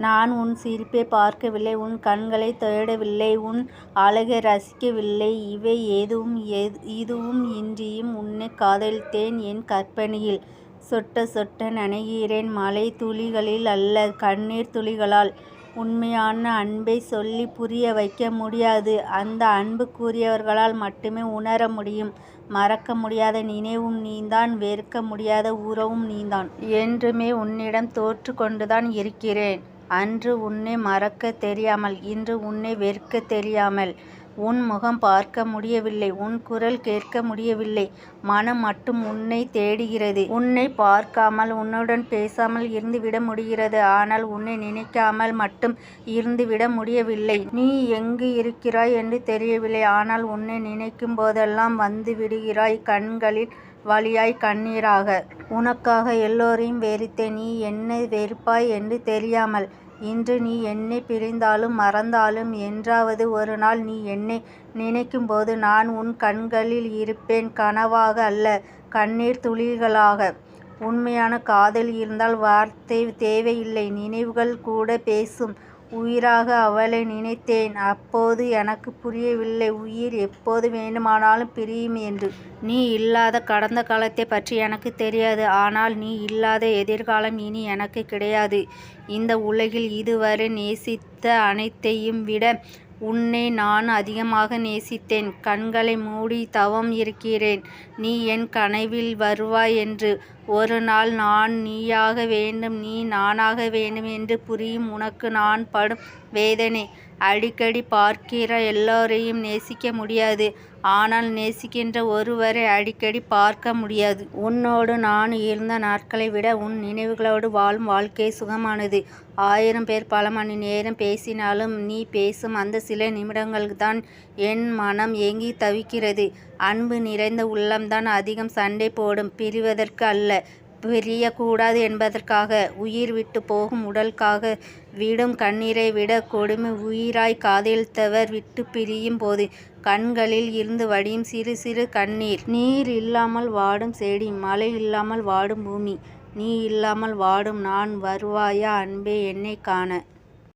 நான் உன் சிரிப்பை பார்க்கவில்லை உன் கண்களைத் தேடவில்லை உன் அழகை ரசிக்கவில்லை இவை எதுவும் இதுவும் இன்றியும் உன்னை காதலித்தேன் என் கற்பனையில். சொட்ட சொட்ட நனைகிறேன் மலை துளிகளில் அல்ல கண்ணீர் துளிகளால். உண்மையான அன்பை சொல்லி புரிய வைக்க முடியாது அந்த அன்புக்குரியவர்களால் மட்டுமே உணர முடியும். மறக்க முடியாத நினைவும் நீந்தான் வெறுக்க முடியாத உறவும் நீந்தான் என்றுமே உன்னிடம் தோற்று கொண்டுதான் இருக்கிறேன். அன்று உன்னை மறக்க தெரியாமல் இன்று உன்னை வெறுக்க தெரியாமல். உன் முகம் பார்க்க முடியவில்லை உன் குரல் கேட்க முடியவில்லை மனம் மட்டும் உன்னை தேடுகிறது. உன்னை பார்க்காமல் உன்னுடன் பேசாமல் இருந்துவிட முடிகிறது. ஆனால் உன்னை நினைக்காமல் மட்டும் இருந்துவிட முடியவில்லை. நீ எங்கு இருக்கிறாய் என்று தெரியவில்லை. ஆனால் உன்னை நினைக்கும் போதெல்லாம் வந்து விடுகிறாய் கண்களில் வழியாய் கண்ணீராக. உனக்காக எல்லோரையும் வெறுத்தேன் நீ என்னை வெறுப்பாய் என்று தெரியாமல். இன்று நீ என்னைப் பிரிந்தாலும் மறந்தாலும் என்றாவது ஒருநாள் நீ என்னை நினைக்கும்போது நான் உன் கண்களில் இருப்பேன் கனவாக அல்ல கண்ணீர்த் துளிகளாக. உண்மையான காதல் இருந்தால் வார்த்தை தேவையில்லை நினைவுகள் கூடப் பேசும். உயிராக அவளை நினைத்தேன் அப்போது எனக்கு புரியவில்லை உயிர் எப்போது வேண்டுமானாலும் பிரியும் என்று. நீ இல்லாத கடந்த காலத்தைப் பற்றி எனக்கு தெரியாது. ஆனால் நீ இல்லாத எதிர்காலம் இனி எனக்கு கிடையாது. இந்த உலகில் இதுவரை நேசித்த அனைத்தையும் விட உன்னை நான் அதிகமாக நேசித்தேன். கண்களை மூடி தவம் இருக்கிறேன் நீ என் கனவில் வருவாய் என்று. ஒரு நாள் நான் நீயாக வேண்டும் நீ நானாக வேண்டும் என்று புரியும் உனக்கு நான் படும் வேதனை. அடிக்கடி பார்க்கிற எல்லோரையும் நேசிக்க முடியாது. ஆனால் நேசிக்கின்ற ஒருவரை அடிக்கடி பார்க்க முடியாது. உன்னோடு நான் இருந்த நாட்களை விட உன் நினைவுகளோடு வாழும் வாழ்க்கை சுகமானது. ஆயிரம் பேர் பல மணி நேரம் பேசினாலும் நீ பேசும் அந்த சில நிமிடங்கள்தான் என் மனம் ஏங்கி தவிக்கிறது. அன்பு நிறைந்த உள்ளம்தான் அதிகம் சண்டை போடும் பிரிவதற்கு அல்ல பிரியக்கூடாது என்பதற்காக. உயிர் விட்டுப் போகும் உடலுக்காக விடும் கண்ணீரை விடக் கொடுமை உயிராய் காதலித்தவர் விட்டுப் பிரியும் போது கண்களில் இருந்து வடியும் சிறு சிறு கண்ணீர். நீர் இல்லாமல் வாடும் செடி மழை இல்லாமல் வாடும் பூமி. நீ இல்லாமல் வாடும் நான் வருவாயா அன்பே என்னைக் காண.